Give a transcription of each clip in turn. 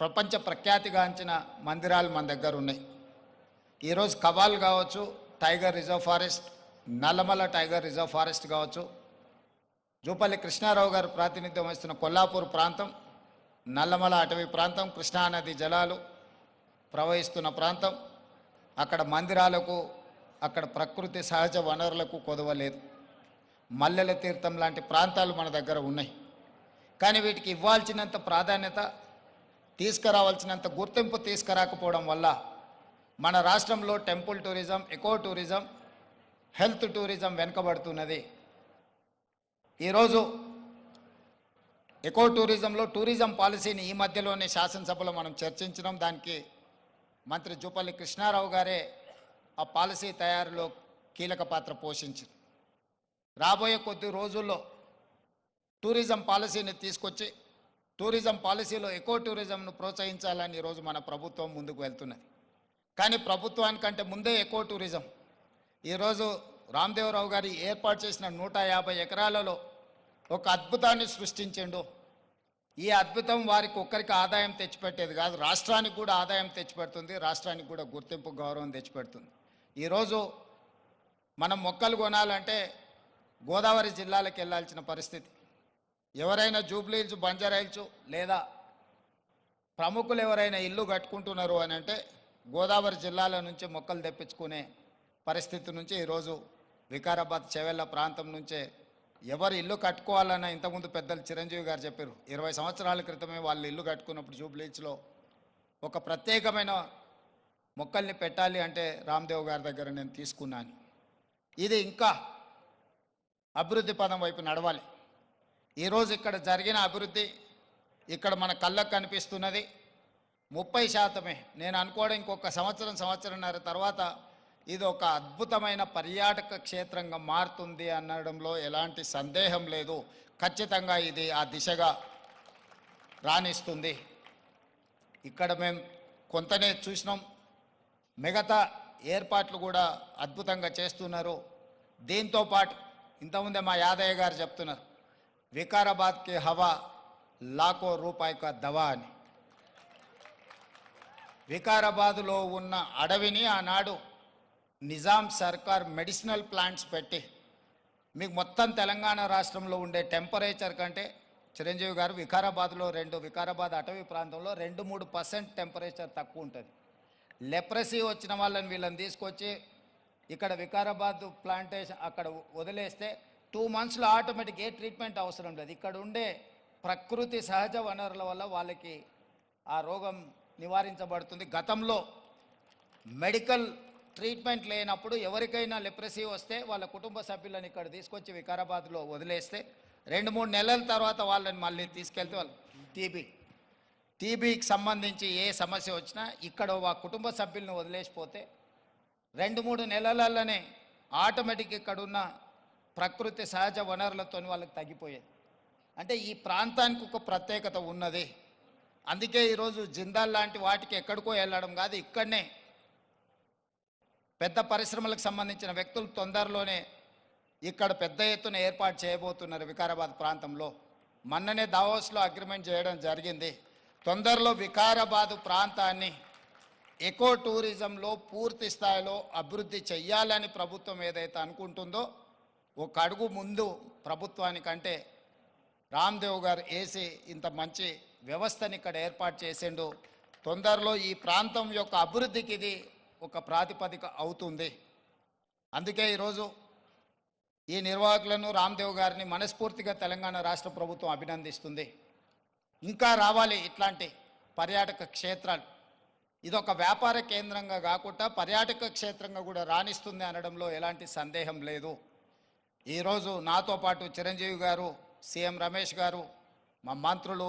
ప్రపంచ ప్రఖ్యాతిగాంచిన మందిరాలు మన దగ్గర ఉన్నాయి. ఈరోజు కవాల్ కావచ్చు tiger reserve forest Nallamala tiger reserve forest కావచ్చు జూపల్లి కృష్ణారావు గారు ప్రాతినిధ్యం వహిస్తున్న కొల్లాపూర్ ప్రాంతం నల్లమల అటవీ ప్రాంతం కృష్ణానది జలాలు ప్రవహిస్తున్న ప్రాంతం అక్కడ మందిరాలకు అక్కడ ప్రకృతి సహజ వనరులకు కొదవలేదు మల్లెల తీర్థం లాంటి ప్రాంతాలు మన దగ్గర ఉన్నాయి. కానీ వీటికి ఇవ్వాల్సినంత ప్రాధాన్యత తీసుకురావాల్సినంత గుర్తింపు తీసుకురాకపోవడం వల్ల మన రాష్ట్రంలో temple tourism eco tourism health tourism వెనుకబడుతున్నది. ఈరోజు ఎకో టూరిజంలో టూరిజం పాలసీని ఈ మధ్యలోనే శాసనసభలో మనం చర్చించడం దానికి మంత్రి జూపల్లి కృష్ణారావు గారే ఆ పాలసీ తయారులో కీలక పాత్ర పోషించింది రాబోయే కొద్ది రోజుల్లో టూరిజం పాలసీని తీసుకొచ్చి టూరిజం పాలసీలో ఎకో టూరిజంను ప్రోత్సహించాలని ఈరోజు మన ప్రభుత్వం ముందుకు వెళ్తున్నది. కానీ ప్రభుత్వానికంటే ముందే ఎకో టూరిజం. ఈరోజు రామ్దేవరావు గారి ఏర్పాటు చేసిన నూట యాభై ఎకరాలలో ఒక అద్భుతాన్ని సృష్టించిండు. ఈ అద్భుతం వారికి ఒక్కరికి ఆదాయం తెచ్చిపెట్టేది కాదు రాష్ట్రానికి కూడా ఆదాయం తెచ్చిపెడుతుంది రాష్ట్రానికి కూడా గుర్తింపు గౌరవం తెచ్చిపెడుతుంది. ఈరోజు మనం మొక్కలు కొనాలంటే గోదావరి జిల్లాలకు వెళ్ళాల్సిన పరిస్థితి. ఎవరైనా జూబ్లీ హిల్స్ బంజారా లేదా ప్రముఖులు ఎవరైనా ఇల్లు కట్టుకుంటున్నారు అని అంటే గోదావరి జిల్లాల నుంచి మొక్కలు తెప్పించుకునే పరిస్థితి నుంచి ఈరోజు వికారాబాద్ చెవెళ్ళ ప్రాంతం నుంచే ఎవరు ఇల్లు కట్టుకోవాలన్న ఇంతకుముందు పెద్దలు చిరంజీవి గారు చెప్పారు. ఇరవై సంవత్సరాల క్రితమే వాళ్ళు ఇల్లు కట్టుకున్నప్పుడు జూబ్లీచ్లో ఒక ప్రత్యేకమైన మొక్కల్ని పెట్టాలి అంటే రామ్దేవ్ గారి దగ్గర నేను తీసుకున్నాను. ఇది ఇంకా అభివృద్ధి పదం వైపు నడవాలి. ఈరోజు ఇక్కడ జరిగిన అభివృద్ధి ఇక్కడ మన కళ్ళకు కనిపిస్తున్నది. ముప్పై శాతమే. నేను అనుకోవడం ఇంకొక సంవత్సరం సంవత్సరంన్నర తర్వాత ఇది ఒక అద్భుతమైన పర్యాటక క్షేత్రంగా మారుతుంది అనడంలో ఎలాంటి సందేహం లేదు. ఖచ్చితంగా ఇది ఆ దిశగా రాణిస్తుంది. ఇక్కడ మేము కొంతనే చూసినాం. మిగతా ఏర్పాట్లు కూడా అద్భుతంగా చేస్తున్నారు. దీంతో పాటు ఇంతకుముందే మా యాదయ్య గారు చెప్తున్నారు. వికారాబాద్కి హవా లాఖో రూపాయి కా దవా అని. వికారాబాదులో ఉన్న అడవిని ఆనాడు నిజాం సర్కార్ మెడిసినల్ ప్లాంట్స్ పెట్టి మీకు మొత్తం తెలంగాణ రాష్ట్రంలో ఉండే టెంపరేచర్ కంటే చిరంజీవి గారు వికారాబాద్లో రెండు వికారాబాద్ అటవీ ప్రాంతంలో రెండు మూడు పర్సెంట్ టెంపరేచర్ తక్కువ ఉంటుంది. లెప్రసీ వచ్చిన వాళ్ళని వీళ్ళని తీసుకొచ్చి ఇక్కడ వికారాబాద్ ప్లాంటేషన్ అక్కడ వదిలేస్తే టూ మంత్స్లో ఆటోమేటిక్ ఏ ట్రీట్మెంట్ అవసరం లేదు. ఇక్కడ ఉండే ప్రకృతి సహజ వనరుల వల్ల వాళ్ళకి ఆ రోగం నివారించబడుతుంది. గతంలో మెడికల్ ట్రీట్మెంట్ లేనప్పుడు ఎవరికైనా లెప్రసీ వస్తే వాళ్ళ కుటుంబ సభ్యులను ఇక్కడ తీసుకొచ్చి వికారాబాద్లో వదిలేస్తే రెండు మూడు నెలల తర్వాత వాళ్ళని మళ్ళీ తీసుకెళ్తే వాళ్ళు టీబీ. టీబీకి సంబంధించి ఏ సమస్య వచ్చినా ఇక్కడ ఆ కుటుంబ సభ్యులను వదిలేసిపోతే రెండు మూడు నెలలలోనే ఆటోమేటిక్ ఇక్కడున్న ప్రకృతి సహజ వనరులతో వాళ్ళకి తగ్గిపోయేది అంటే ఈ ప్రాంతానికి ఒక ప్రత్యేకత ఉన్నది. అందుకే ఈరోజు జిందాల్ లాంటి వాటికి ఎక్కడికో వెళ్ళడం కాదు ఇక్కడనే పెద్ద పరిశ్రమలకు సంబంధించిన వ్యక్తులు తొందరలోనే ఇక్కడ పెద్ద ఎత్తున ఏర్పాటు చేయబోతున్నారు వికారాబాద్ ప్రాంతంలో. మొన్ననే దావోస్లో అగ్రిమెంట్ చేయడం జరిగింది. తొందరలో వికారాబాద్ ప్రాంతాన్ని ఎకో టూరిజంలో పూర్తి స్థాయిలో అభివృద్ధి చెయ్యాలని ప్రభుత్వం ఏదైతే అనుకుంటుందో ఒక అడుగు ముందు ప్రభుత్వానికంటే రామ్దేవ్ గారు వేసి ఇంత మంచి వ్యవస్థని ఇక్కడ ఏర్పాటు చేసిండు. తొందరలో ఈ ప్రాంతం యొక్క అభివృద్ధికి ఇది ఒక ప్రాతిపదిక అవుతుంది. అందుకే ఈరోజు ఈ నిర్వాహకులను రామ్దేవ్ గారిని మనస్ఫూర్తిగా తెలంగాణ రాష్ట్ర ప్రభుత్వం అభినందిస్తుంది. ఇంకా రావాలి ఇట్లాంటి పర్యాటక క్షేత్రాలు. ఇదొక వ్యాపార కేంద్రంగా కాకుండా పర్యాటక క్షేత్రంగా కూడా రాణిస్తుంది అనడంలో ఎలాంటి సందేహం లేదు. ఈరోజు నాతో పాటు చిరంజీవి గారు సీఎం రమేష్ గారు మా మంత్రులు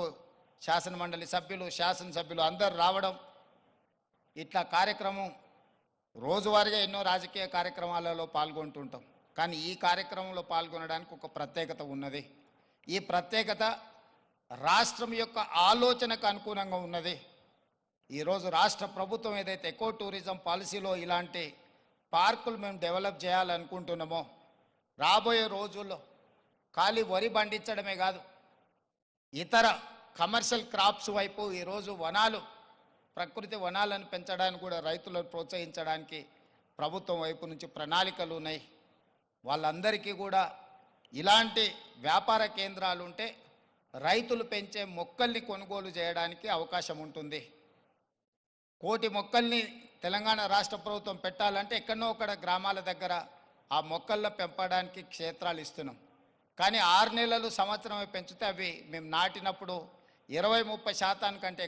శాసనమండలి సభ్యులు శాసనసభ్యులు అందరు రావడం ఇట్లా కార్యక్రమం రోజువారీగా ఎన్నో రాజకీయ కార్యక్రమాలలో పాల్గొంటుంటాం. కానీ ఈ కార్యక్రమంలో పాల్గొనడానికి ఒక ప్రత్యేకత ఉన్నది. ఈ ప్రత్యేకత రాష్ట్రం యొక్క ఆలోచనకు అనుగుణంగా ఉన్నది. ఈరోజు రాష్ట్ర ప్రభుత్వం ఏదైతే ఎకో టూరిజం పాలసీలో ఇలాంటి పార్కులు మేము డెవలప్ చేయాలనుకుంటున్నామో రాబోయే రోజుల్లో ఖాళీ వరి పండించడమే కాదు ఇతర కమర్షియల్ క్రాప్స్ వైపు ఈరోజు వనాలు ప్రకృతి వనాలను పెంచడానికి కూడా రైతులను ప్రోత్సహించడానికి ప్రభుత్వం వైపు నుంచి ప్రణాళికలు ఉన్నాయి. వాళ్ళందరికీ కూడా ఇలాంటి వ్యాపార కేంద్రాలు ఉంటే రైతులు పెంచే మొక్కల్ని కొనుగోలు చేయడానికి అవకాశం ఉంటుంది. కోటి మొక్కల్ని తెలంగాణ రాష్ట్ర ప్రభుత్వం పెట్టాలంటే ఎక్కడో ఒకడ గ్రామాల దగ్గర ఆ మొక్కల్లో పెంపడానికి క్షేత్రాలు ఇస్తున్నాం. కానీ ఆరు నెలలు సంవత్సరం పెంచితే అవి మేము నాటినప్పుడు ఇరవై ముప్పై శాతానికంటే